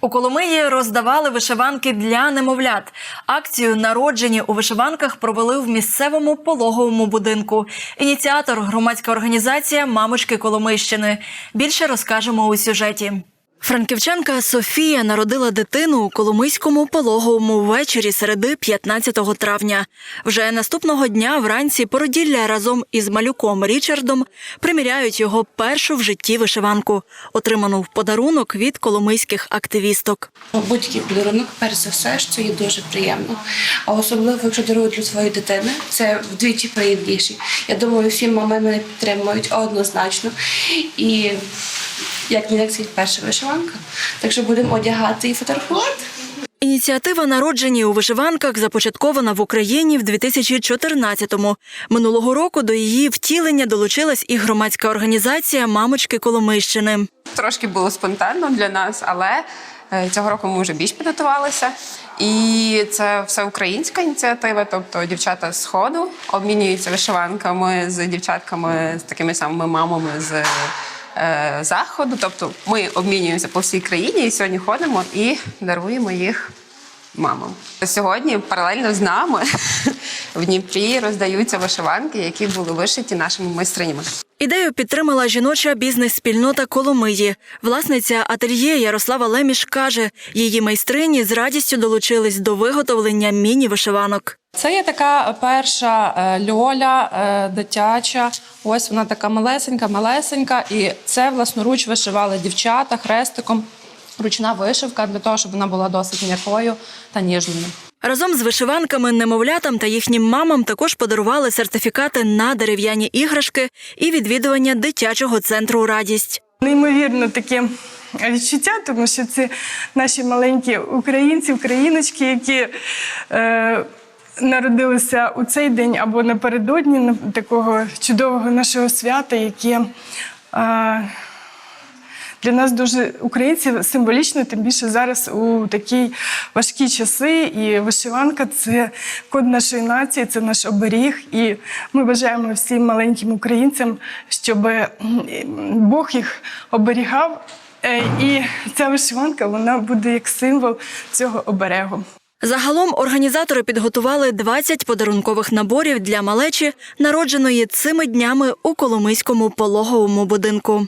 У Коломиї роздавали вишиванки для немовлят. Акцію народжені у вишиванках провели в місцевому пологовому будинку. Ініціатор громадська організація Мамочки Коломийщини. Більше розкажемо у сюжеті. Франківчанка Софія народила дитину у Коломийському пологовому ввечері середи 15 травня. Вже наступного дня вранці породілля разом із малюком Річардом приміряють його першу в житті вишиванку, отриману в подарунок від коломийських активісток. Будь-який подарунок, перш за все, що є дуже приємно. А особливо, якщо дарують для своєї дитини, це вдвічі приємніше. Я думаю, всі мами мене підтримують однозначно. І як не як це перша вишиванка. Так що будемо одягати і фотографувати. Ініціатива народжені у вишиванках започаткована в Україні в 2014-му. Минулого року до її втілення долучилась і громадська організація Мамочки Коломийщини. Трошки було спонтанно для нас, але е, цього року ми вже більш підготувалися. І це все українська ініціатива, тобто дівчата з сходу обмінюються вишиванками з дівчатками, з такими самими мамами з е, заходу. Тобто ми обмінюємося по всій країні і сьогодні ходимо і даруємо їх мамам. Сьогодні паралельно з нами в Дніпрі роздаються вишиванки, які були вишиті нашими майстринями. Ідею підтримала жіноча бізнес-спільнота Коломиї. Власниця ательє Ярослава Леміш каже, її майстрині з радістю долучились до виготовлення міні-вишиванок. Це є така перша е, льоля е, дитяча. Ось вона така малесенька, малесенька. І це власноруч вишивали дівчата хрестиком. Ручна вишивка для того, щоб вона була досить м'якою та ніжною. Разом з вишиванками немовлятам та їхнім мамам також подарували сертифікати на дерев'яні іграшки і відвідування дитячого центру Радість. Неймовірно таке відчуття, тому що це наші маленькі українці, україночки, які е, народилися у цей день або напередодні на- такого чудового нашого свята, яке е, для нас дуже українців символічно, тим більше зараз у такі важкі часи. І вишиванка це код нашої нації, це наш оберіг. І ми бажаємо всім маленьким українцям, щоб Бог їх оберігав. Е, І ця вишиванка вона буде як символ цього оберегу. Загалом організатори підготували 20 подарункових наборів для малечі, народженої цими днями у Коломийському пологовому будинку.